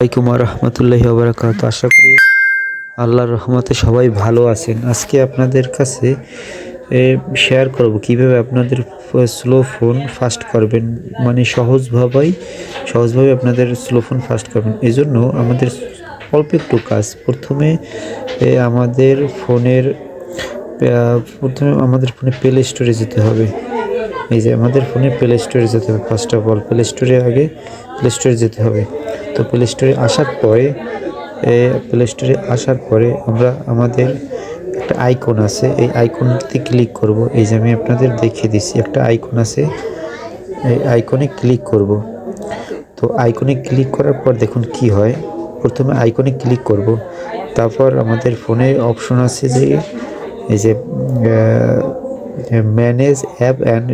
আসসালামাইকুম রহমতুল্লাহ বারাকাত আশা করি আল্লাহর রহমতে সবাই ভালো আছেন। আজকে আপনাদের কাছে শেয়ার করব কীভাবে আপনাদের স্লো ফোন ফাস্ট করবেন। মানে সহজভাবেই, সহজভাবে আপনাদের স্লো ফোন ফাস্ট করবেন। এই জন্য আমাদের অল্প একটু কাজ। প্রথমে আমাদের ফোনের প্রথমে আমাদের ফোনে প্লে স্টোরে যেতে হবে। এই যে আমাদের ফোনে প্লে স্টোরে যেতে হবে। ফার্স্ট অফ অল প্লে স্টোরে আগে প্লে স্টোরে যেতে হবে। তো প্লে স্টোরে আসার পরে প্লে স্টোরে আসার পরে আমরা আমাদের একটা আইকন আছে, এই আইকনটিতে ক্লিক করব। এই যে আমি আপনাদের দেখিয়ে দিচ্ছি, একটা আইকন আছে, এই আইকনে ক্লিক করব। তো আইকনে ক্লিক করার পর দেখুন কি হয়। প্রথমে আইকনে ক্লিক করব। তারপর আমাদের ফোনে অপশন আছে যে, এই যে ম্যানেজ অ্যাপ অ্যান্ড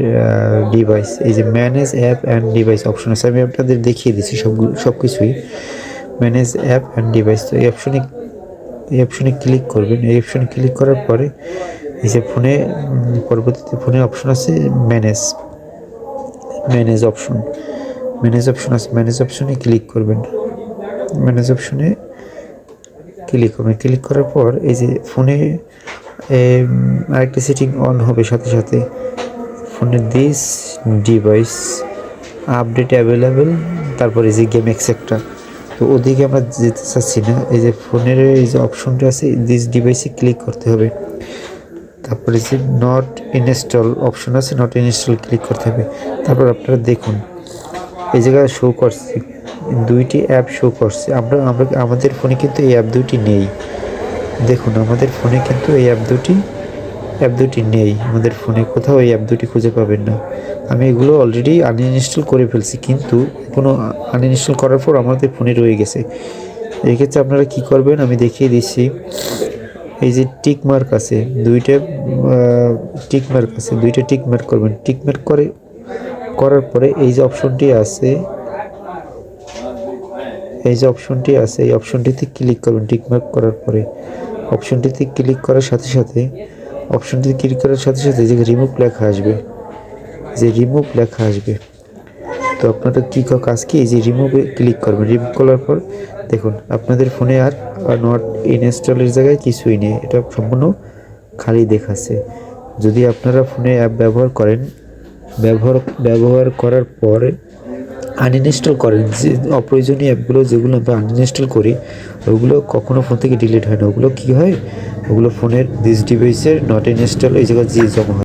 ডিভাইস এই যে manage app and device option আছে। আমি আপনাদের দেখিয়ে দিচ্ছি সবগুলো সব কিছুই। ম্যানেজ অ্যাপ অ্যান্ড ডিভাইস তো এই অপশনে এই অপশনে ক্লিক করবেন। এই অপশনে ক্লিক করার পরে এই যে ফোনে পরবর্তীতে ফোনে অপশন আছে manage manage option manage option আছে ম্যানেজ অপশনে ক্লিক করবেন। ম্যানেজ অপশনে ক্লিক করবেন। ক্লিক করার পর এই যে ফোনে আরেকটা সেটিং অন হবে সাথে সাথে। ফোনের দিস ডিভাইস আপডেট অ্যাভেলেবেল তারপর এই যে গেম এক্সেট্রা তো ওদিকে আমরা যেতে চাচ্ছি না, এই যে ফোনের এই যে অপশনটা আছে দিস ডিভাইসে ক্লিক করতে হবে। তারপরে যে নট ইনস্টল অপশন আছে নট ইনস্টল ক্লিক করতে হবে। তারপর আপনারা দেখুন, এই জায়গায় শো করছে, দুইটি অ্যাপ শো করছে। আমরা আমরা, আমাদের ফোনে কিন্তু এই অ্যাপ দুটি নেই। দেখুন, আমাদের ফোনে কিন্তু এই অ্যাপ দুটি অ্যাপ দুটি নেই। আমাদের ফোনে কোথাও এই অ্যাপ দুটি খুঁজে পাবেন না। আমি এগুলো অলরেডি আনইনস্টল করে ফেলছি, কিন্তু কোনো আনইনস্টল করার পর আমাদের ফোনে রয়ে গেছে। এক্ষেত্রে আপনারা কি করবেন, আমি দেখিয়ে দিচ্ছি। এই যে টিক মার্ক আছে, দুইটা টিক মার্ক আছে, দুইটা টিক মার্ক করবেন। টিক মার্ক করে, করার পরে এই যে অপশনটি আছে, এই যে অপশনটি আছে, এই অপশনটিতে ক্লিক করবেন টিক মার্ক করার পরে। অপশনটিতে ক্লিক করার সাথে সাথে অপশনটিতে ক্লিক করার সাথে সাথে যে রিমুভ লেখা আসবে, যে রিমুভ লেখা আসবে। তো আপনাদের কী কাজ কি? যে রিমুভে ক্লিক করবেন। রিমুভ করার পর দেখুন, আপনাদের ফোনে আর নট ইনস্টলের জায়গায় কিছুই নেই। এটা সম্পূর্ণ খালি দেখাচ্ছে। যদি আপনারা ফোনে অ্যাপ ব্যবহার করেন, ব্যবহার ব্যবহার করার পরে আনইনস্টল করেন, যে অপ্রয়োজনীয় অ্যাপগুলো যেগুলো আমরা আনইনস্টল করি, ওগুলো কখনো ফোন থেকে ডিলিট হয় না। ওগুলো কী হয়? ওগুলো ফোনের ডিস ডিভাইসের নট ইনস্টল এই জায়গায় যে জমা হয়।